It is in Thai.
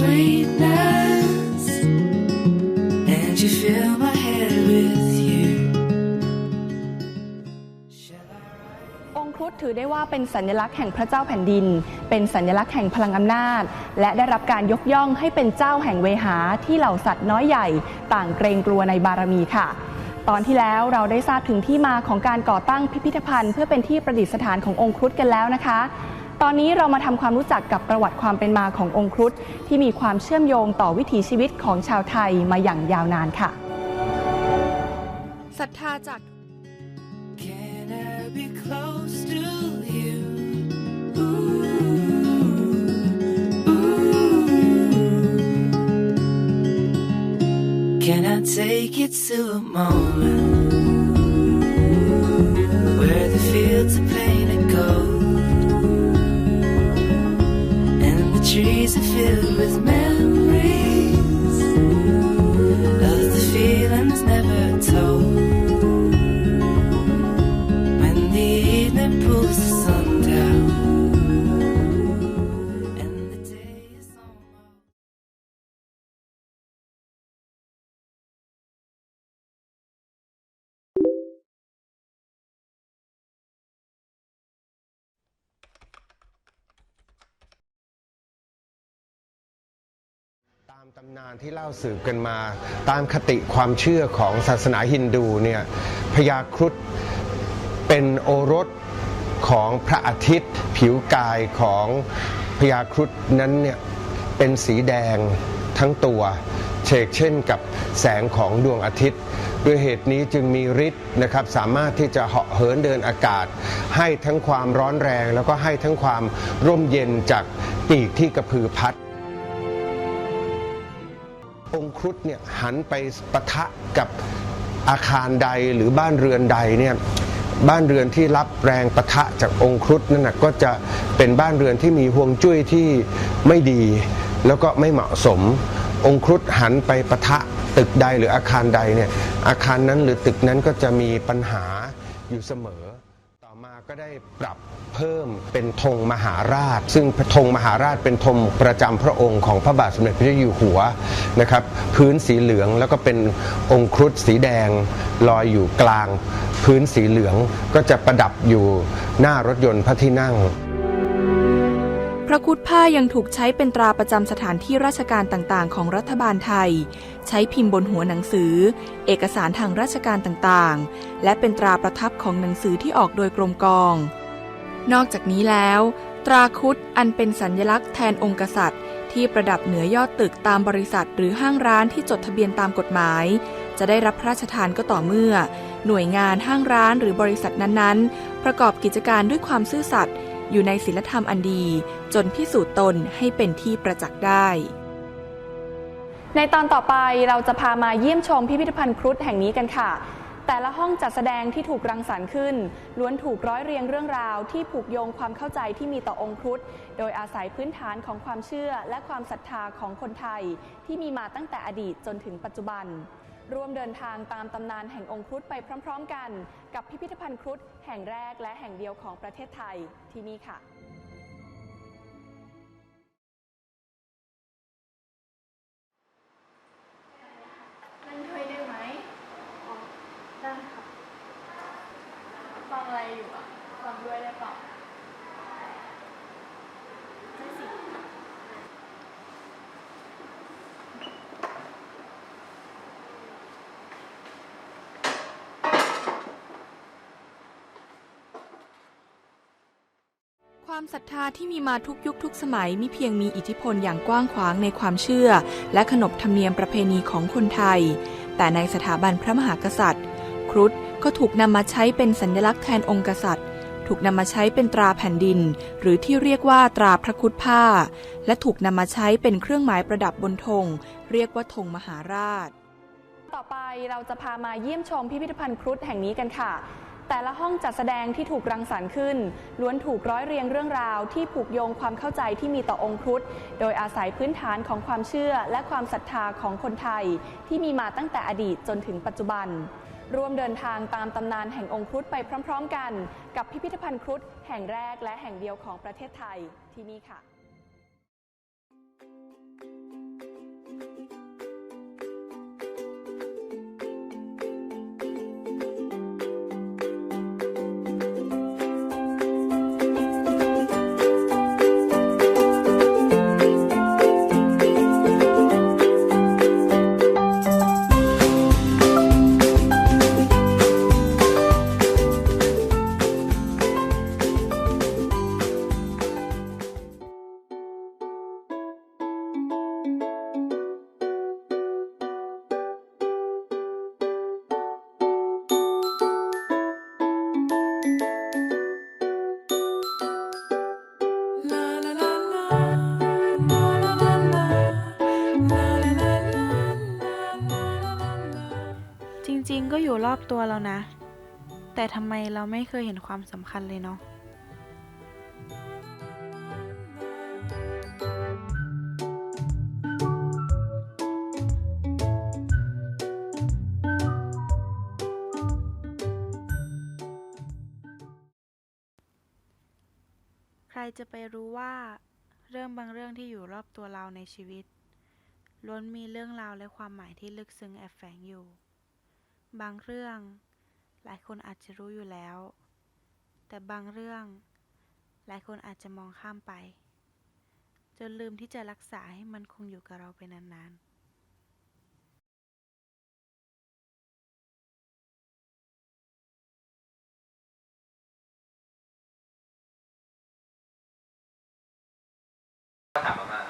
sweetness, and you fill my head with you. องค์ครุฑถือได้ว่าเป็นสัญลักษณ์แห่งพระเจ้าแผ่นดิน เป็นสัญลักษณ์แห่งพลังอำนาจ และได้รับการยกย่องให้เป็นเจ้าแห่งเวหาที่เหล่าสัตว์น้อยใหญ่ต่างเกรงกลัวในบารมีค่ะตอนที่แล้วเราได้ทราบถึงที่มาของการก่อตั้งพิพิธภัณฑ์ เพื่อเป็นที่ประดิษฐานขององค์ครุฑกันแล้วนะคะ ตอนนี้เรามาทำความรู้จักกับประวัติความเป็นมาขององค์ครุฑที่มีความเชื่อมโยงต่อวิถีชีวิตของชาวไทยมาอย่างยาวนานค่ะศรัทธาจาก Can I be close to you? Ooh, ooh. Can I take you to a moment where the fields are painted gold the trees are filled with memories of the feelings never told? ามตำนานที่เล่าสืบกันมา ตามคติความเชื่อของศาสนาฮินดูเนี่ยพญาครุฑเป็นโอรสของพระอาทิตย์ ผิวกายของพญาครุฑนั้นเนี่ยเป็นสีแดงทั้งตัวเชกเช่นกับแสงของดวงอาทิตย์ ด้วยเหตุนี้จึงมีฤทธิ์นะครับสามารถที่จะเหาะเหินเดินอากาศ ให้ทั้งความร้อนแรง แล้วก็ให้ทั้งความร่มเย็นจากปีกที่กระพือพัด องครุฑเนี่ยหันไปปะทะกับอาคารใดหรือบ้านเรือนใดเนี่ยบ้านเรือนที่รับแรงปะทะจากองครุฑนั่นนะก็จะเป็นบ้านเรือนที่มีห่วงจุ้ยที่ไม่ดี แล้วก็ไม่เหมาะสม องครุฑหันไปปะทะตึกใดหรืออาคารใดเนี่ยอาคารนั้นหรือตึกนั้นก็จะมีปัญหาอยู่เสมอ มาก็ได้ปรับเพิ่มเป็นธงมหาราช ซึ่งธงมหาราชเป็นธงประจำพระองค์ของพระบาทสมเด็จพระเจ้าอยู่หัวนะครับ พื้นสีเหลืองแล้วก็เป็นองค์ครุฑสีแดงลอยอยู่กลาง พื้นสีเหลืองก็จะประดับอยู่หน้ารถยนต์พระที่นั่ง ระคุดผ้ายังถูกใช้เป็นตราประจำสถานที่ราชการต่างๆ ของรัฐบาลไทย ใช้พิมพ์บนหัวหนังสือ เอกสารทางราชการต่างๆ และเป็นตราประทับของหนังสือที่ออกโดยกรมกอง นอกจากนี้แล้ว ตราคุดอันเป็นสัญลักษณ์แทนองค์กษัตริย์ ที่ประดับเหนือยอดตึกตามบริษัท หรือห้างร้านที่จดทะเบียนตามกฎหมาย จะได้รับพระราชทานก็ต่อเมื่อ หน่วยงานห้างร้านหรือบริษัทนั้นๆ ประกอบกิจการด้วยความซื่อสัตย์ อยู่ในศีลธรรมอันดี จนพิสูจน์ตนให้เป็นที่ประจักษ์ได้ ในตอนต่อไปเราจะพามาเยี่ยมชมพิพิธภัณฑ์ครุฑแห่งนี้กันค่ะ แต่ละห้องจัดแสดงที่ถูกรังสรรค์ขึ้น ล้วนถูกร้อยเรียงเรื่องราว ที่ผูกโยงความเข้าใจที่มีต่อองค์ครุฑโดยอาศัยพื้นฐานของความเชื่อและความศรัทธาของคนไทย ที่มีมาตั้งแต่อดีตจนถึงปัจจุบัน ร่วมเดินทางตามตำนานแห่งองค์ครุฑไปพร้อม ๆ กัน กับพิพิธภัณฑ์ครุฑแห่งแรกและแห่งเดียวของประเทศไทยที่นี่ค่ะ นั่งถ้วยได้ไหมอ๋อ ได้ค่ะ ฟังอะไรอยู่อะ ฟังด้วยได้เปล่าได้สิ ความศรัทธาที่มีมาทุกยุคทุกสมัยมิเพียงมีอิทธิพลอย่างกว้างขวางในความเชื่อ และขนบธรรมเนียมประเพณีของคนไทย แต่ในสถาบันพระมหากษัตริย์ ครุฑก็ถูกนำมาใช้เป็นสัญลักษณ์แทนองค์กษัตริย์ ถูกนำมาใช้เป็นตราแผ่นดิน หรือที่เรียกว่าตราพระครุฑผ้า และถูกนำมาใช้เป็นเครื่องหมายประดับบนธงเรียกว่าธงมหาราช ต่อไปเราจะพามาเยี่ยมชมพิพิธภัณฑ์ครุฑแห่งนี้กันค่ะ แต่ละห้องจัดแสดงที่ถูกรังสรรค์ขึ้น ล้วนถูกร้อยเรียงเรื่องราว ที่ผูกโยงความเข้าใจที่มีต่อองค์ครุฑโดยอาศัยพื้นฐานของความเชื่อและความศรัทธาของคนไทย ที่มีมาตั้งแต่อดีตจนถึงปัจจุบันร่วมเดินทางตามตำนานแห่งองค์ครุฑไปพร้อม ๆ กัน กับพิพิธภัณฑ์ครุฑแห่งแรกและแห่งเดียวของประเทศไทยที่นี่ค่ะ จริงๆ ก็อยู่รอบตัวเรานะ แต่ทำไมเราไม่เคยเห็นความสำคัญเลยเนาะใครจะไปรู้ว่าเรื่องบางเรื่องที่อยู่รอบตัวเราในชีวิตล้วนมีเรื่องราวและความหมายที่ลึกซึ้งแอบแฝงอยู่ บางเรื่อง หลายคนอาจจะรู้อยู่แล้ว แต่บางเรื่อง หลายคนอาจจะมองข้ามไป จนลืมที่จะรักษาให้มันคงอยู่กับเราไปนานๆช้